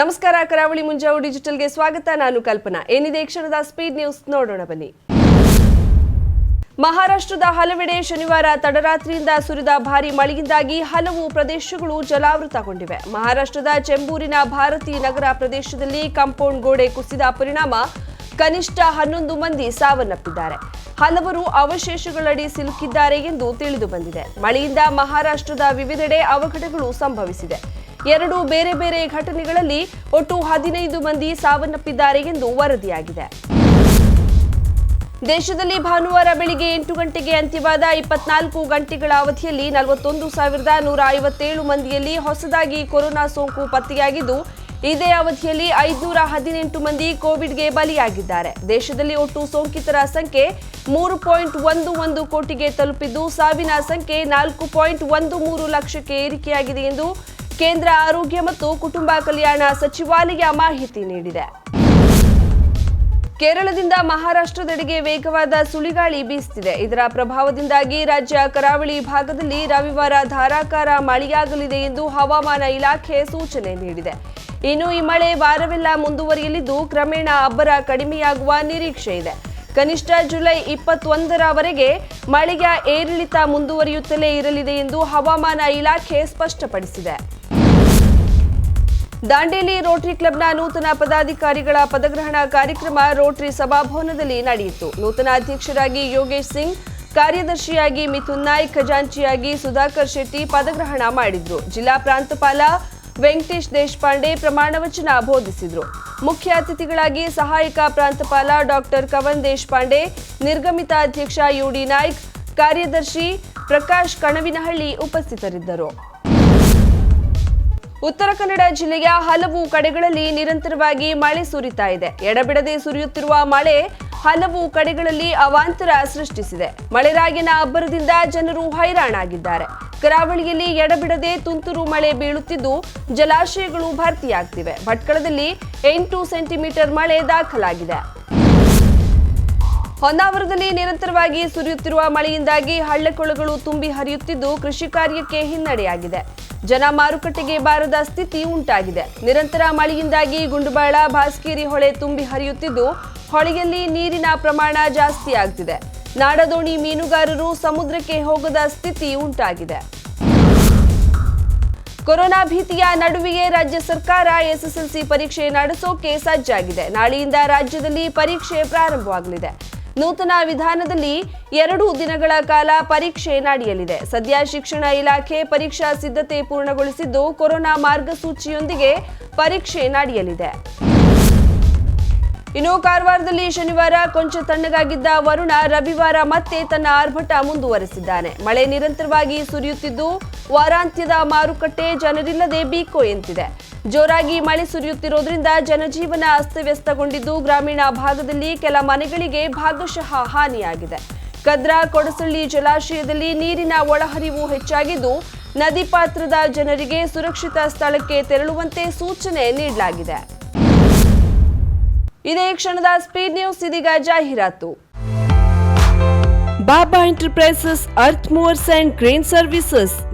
ನಮಸ್ಕಾರ, ಕರಾವಳಿ ಮುಂಜಾವು ಡಿಜಿಟಲ್ಗೆ ಸ್ವಾಗತ. ನಾನು ಕಲ್ಪನಾ. ಏನಿದೆ ಕ್ಷಣದ ಸ್ಪೀಡ್ ನ್ಯೂಸ್ ನೋಡೋಣ ಬನ್ನಿ. ಮಹಾರಾಷ್ಟ್ರದ ಹಲವೆಡೆ ಶನಿವಾರ ತಡರಾತ್ರಿಯಿಂದ ಸುರಿದ ಭಾರಿ ಮಳೆಯಿಂದಾಗಿ ಹಲವು ಪ್ರದೇಶಗಳು ಜಲಾವೃತಗೊಂಡಿವೆ. ಮಹಾರಾಷ್ಟ್ರದ ಚೆಂಬೂರಿನ ಭಾರತೀ ನಗರ ಪ್ರದೇಶದಲ್ಲಿ ಕಾಂಪೌಂಡ್ ಗೋಡೆ ಕುಸಿದ ಪರಿಣಾಮ ಕನಿಷ್ಠ ಹನ್ನೊಂದು ಮಂದಿ ಸಾವನ್ನಪ್ಪಿದ್ದಾರೆ. ಹಲವರು ಅವಶೇಷಗಳಡಿ ಸಿಲುಕಿದ್ದಾರೆ ಎಂದು ತಿಳಿದು ಬಂದಿದೆ. ಮಳೆಯಿಂದ ಮಹಾರಾಷ್ಟ್ರದ ವಿವಿಧೆಡೆ ಅವಘಡಗಳು ಸಂಭವಿಸಿದೆ. ಎರಡು ಬೇರೆ ಬೇರೆ ಘಟನೆಗಳಲ್ಲಿ ಒಟ್ಟು ಹದಿನೈದು ಮಂದಿ ಸಾವನ್ನಪ್ಪಿದ್ದಾರೆ ಎಂದು ವರದಿಯಾಗಿದೆ. ದೇಶದಲ್ಲಿ ಭಾನುವಾರ ಬೆಳಿಗ್ಗೆ ಎಂಟು ಗಂಟೆಗೆ ಅಂತ್ಯವಾದ ಇಪ್ಪತ್ನಾಲ್ಕು ಗಂಟೆಗಳ ಅವಧಿಯಲ್ಲಿ ನಲವತ್ತೊಂದು ಸಾವಿರದ ನೂರ ಐವತ್ತೇಳು ಮಂದಿಯಲ್ಲಿ ಹೊಸದಾಗಿ ಕೊರೋನಾ ಸೋಂಕು ಪತ್ತೆಯಾಗಿದ್ದು, ಇದೇ ಅವಧಿಯಲ್ಲಿ ಐದುನೂರ ಹದಿನೆಂಟು ಮಂದಿ ಕೋವಿಡ್ಗೆ ಬಲಿಯಾಗಿದ್ದಾರೆ. ದೇಶದಲ್ಲಿ ಒಟ್ಟು ಸೋಂಕಿತರ ಸಂಖ್ಯೆ ಮೂರು ಪಾಯಿಂಟ್ ಒಂದು ಒಂದು ಕೋಟಿಗೆ ತಲುಪಿದ್ದು, ಸಾವಿನ ಸಂಖ್ಯೆ ನಾಲ್ಕು ಪಾಯಿಂಟ್ ಒಂದು ಮೂರು ಲಕ್ಷಕ್ಕೆ ಏರಿಕೆಯಾಗಿದೆ ಎಂದು ಕೇಂದ್ರ ಆರೋಗ್ಯ ಮತ್ತು ಕುಟುಂಬ ಕಲ್ಯಾಣ ಸಚಿವಾಲಯ ಮಾಹಿತಿ ನೀಡಿದೆ. ಕೇರಳದಿಂದ ಮಹಾರಾಷ್ಟ್ರದೆಡೆಗೆ ವೇಗವಾದ ಸುಳಿಗಾಳಿ ಬೀಸುತ್ತಿದೆ ಇದರ ಪ್ರಭಾವದಿಂದಾಗಿ ರಾಜ್ಯ ಕರಾವಳಿ ಭಾಗದಲ್ಲಿ ರವಿವಾರ ಧಾರಾಕಾರ ಮಳೆಯಾಗಲಿದೆ ಎಂದು ಹವಾಮಾನ ಇಲಾಖೆ ಸೂಚನೆ ನೀಡಿದೆ. ಇನ್ನು ಈ ಮಳೆ ವಾರವೆಲ್ಲ ಮುಂದುವರಿಯಲಿದ್ದು ಕ್ರಮೇಣ ಅಬ್ಬರ ಕಡಿಮೆಯಾಗುವ ನಿರೀಕ್ಷೆ ಇದೆ. ಕನಿಷ್ಠ ಜುಲೈ ಇಪ್ಪತ್ತೊಂದರವರೆಗೆ ಮಳೆಯ ಏರಿಳಿತ ಮುಂದುವರಿಯುತ್ತಲೇ ಇರಲಿದೆ ಎಂದು ಹವಾಮಾನ ಇಲಾಖೆ ಸ್ಪಷ್ಟಪಡಿಸಿದೆ. ದಾಂಡೇಲಿ ರೋಟರಿ ಕ್ಲಬ್ನ ನೂತನ ಪದಾಧಿಕಾರಿಗಳ ಪದಗ್ರಹಣ ಕಾರ್ಯಕ್ರಮ ರೋಟರಿ ಸಭಾಭವನದಲ್ಲಿ ನಡೆಯಿತು. ನೂತನ ಅಧ್ಯಕ್ಷರಾಗಿ ಯೋಗೇಶ್ ಸಿಂಗ್, ಕಾರ್ಯದರ್ಶಿಯಾಗಿ ಮಿಥುನ್ ನಾಯ್ಕ್ ಖಜಾಂಚಿಯಾಗಿ ಸುಧಾಕರ್ ಶೆಟ್ಟಿ ಪದಗ್ರಹಣ ಮಾಡಿದ್ರು. ಜಿಲ್ಲಾ ಪ್ರಾಂತಪಾಲ ವೆಂಕಟೇಶ್ ದೇಶಪಾಂಡೆ ಪ್ರಮಾಣ ವಚನ ಬೋಧಿಸಿದ್ರು. ಮುಖ್ಯ ಅತಿಥಿಗಳಾಗಿ ಸಹಾಯಕ ಪ್ರಾಂತಪಾಲ ಡಾಕ್ಟರ್ ಕವನ್ ದೇಶಪಾಂಡೆ, ನಿರ್ಗಮಿತ ಅಧ್ಯಕ್ಷ ಯುಡಿ ನಾಯ್ಕ್, ಕಾರ್ಯದರ್ಶಿ ಪ್ರಕಾಶ್ ಕಣವಿನಹಳ್ಳಿ ಉಪಸ್ಥಿತರಿದ್ದರು. ಉತ್ತರ ಕನ್ನಡ ಜಿಲ್ಲೆಯ ಹಲವು ಕಡೆಗಳಲ್ಲಿ ನಿರಂತರವಾಗಿ ಮಳೆ ಸುರಿತಾ ಇದೆ. ಎಡಬಿಡದೆ ಸುರಿಯುತ್ತಿರುವ ಮಳೆ ಹಲವು ಕಡೆಗಳಲ್ಲಿ ಅವಾಂತರ ಸೃಷ್ಟಿಸಿದೆ. ಮಳೆರಾಗಿನ ಅಬ್ಬರದಿಂದ ಜನರು ಹೈರಾಣಾಗಿದ್ದಾರೆ. ಕರಾವಳಿಯಲ್ಲಿ ಎಡಬಿಡದೆ ತುಂತುರು ಮಳೆ ಬೀಳುತ್ತಿದ್ದು ಜಲಾಶಯಗಳು ಭರ್ತಿಯಾಗ್ತಿವೆ. ಭಟ್ಕಳದಲ್ಲಿ ಎಂಟು ಸೆಂಟಿಮೀಟರ್ ಮಳೆ ದಾಖಲಾಗಿದೆ. ಹೊನ್ನಾವರದಲ್ಲಿ ನಿರಂತರವಾಗಿ ಸುರಿಯುತ್ತಿರುವ ಮಳೆಯಿಂದಾಗಿ ಹಳ್ಳಕೊಳ್ಳಗಳು ತುಂಬಿ ಹರಿಯುತ್ತಿದ್ದು ಕೃಷಿ ಕಾರ್ಯಕ್ಕೆ ಹಿನ್ನಡೆಯಾಗಿದೆ. ಜನ ಮಾರುಕಟ್ಟೆಗೆ ಬಾರದ ಸ್ಥಿತಿ ಉಂಟಾಗಿದೆ. ನಿರಂತರ ಮಳೆಯಿಂದಾಗಿ ಗುಂಡುಬಾಳ, ಭಾಸ್ಕೇರಿ ಹೊಳೆ ತುಂಬಿ ಹರಿಯುತ್ತಿದ್ದು, ಹೊಳೆಯಲ್ಲಿ ನೀರಿನ ಪ್ರಮಾಣ ಜಾಸ್ತಿ ಆಗ್ತಿದೆ. ನಾಡದೋಣಿ ಮೀನುಗಾರರು ಸಮುದ್ರಕ್ಕೆ ಹೋಗದ ಸ್ಥಿತಿ ಉಂಟಾಗಿದೆ. ಕೊರೋನಾ ಭೀತಿಯ ನಡುವೆಯೇ ರಾಜ್ಯ ಸರ್ಕಾರ ಎಸ್ಎಸ್ಎಲ್ಸಿ ಪರೀಕ್ಷೆ ನಡೆಸೋಕೆ ಸಜ್ಜಾಗಿದೆ. ನಾಳೆಯಿಂದ ರಾಜ್ಯದಲ್ಲಿ ಪರೀಕ್ಷೆ ಪ್ರಾರಂಭವಾಗಲಿದೆ. ನೂತನ ವಿಧಾನದಲ್ಲಿ ಎರಡು ದಿನಗಳ ಕಾಲ ಪರೀಕ್ಷೆ ನಡೆಯಲಿದೆ. ಸದ್ಯ ಶಿಕ್ಷಣ ಇಲಾಖೆ ಪರೀಕ್ಷಾ ಸಿದ್ಧತೆ ಪೂರ್ಣಗೊಳಿಸಿದ್ದು ಕೊರೋನಾ ಮಾರ್ಗಸೂಚಿಯೊಂದಿಗೆ ಪರೀಕ್ಷೆ ನಡೆಯಲಿದೆ. ಇನ್ನು ಕಾರವಾರದಲ್ಲಿ ಶನಿವಾರ ಕೊಂಚ ತಣ್ಣಗಾಗಿದ್ದ ವರುಣ ರವಿವಾರ ಮತ್ತೆ ತನ್ನ ಆರ್ಭಟ ಮುಂದುವರೆಸಿದ್ದಾನೆ. ಮಳೆ ನಿರಂತರವಾಗಿ ಸುರಿಯುತ್ತಿದ್ದು ವಾರಾಂತ್ಯದ ಮಾರುಕಟ್ಟೆ ಜನರಿಲ್ಲದೆ ಬೀಕೋ ಎಂತಿದೆ. ಜೋರಾಗಿ ಮಳೆ ಸುರಿಯುತ್ತಿರುವುದರಿಂದ ಜನಜೀವನ ಅಸ್ತವ್ಯಸ್ತಗೊಂಡಿದ್ದು ಗ್ರಾಮೀಣ ಭಾಗದಲ್ಲಿ ಕೆಲ ಮನೆಗಳಿಗೆ ಭಾಗಶಃ ಹಾನಿಯಾಗಿದೆ. ಕದ್ರಾ, ಕೊಡಸಳ್ಳಿ ಜಲಾಶಯದಲ್ಲಿ ನೀರಿನ ಒಳಹರಿವು ಹೆಚ್ಚಾಗಿದ್ದು ನದಿ ಪಾತ್ರದ ಜನರಿಗೆ ಸುರಕ್ಷಿತ ಸ್ಥಳಕ್ಕೆ ತೆರಳುವಂತೆ ಸೂಚನೆ ನೀಡಲಾಗಿದೆ. ಇದೇ ಕ್ಷಣದ ಸ್ಪೀಡ್ ನ್ಯೂಸ್ ಇದೀಗ ಜಾಹೀರಾತು. Baba enterprises, earth movers and crane services.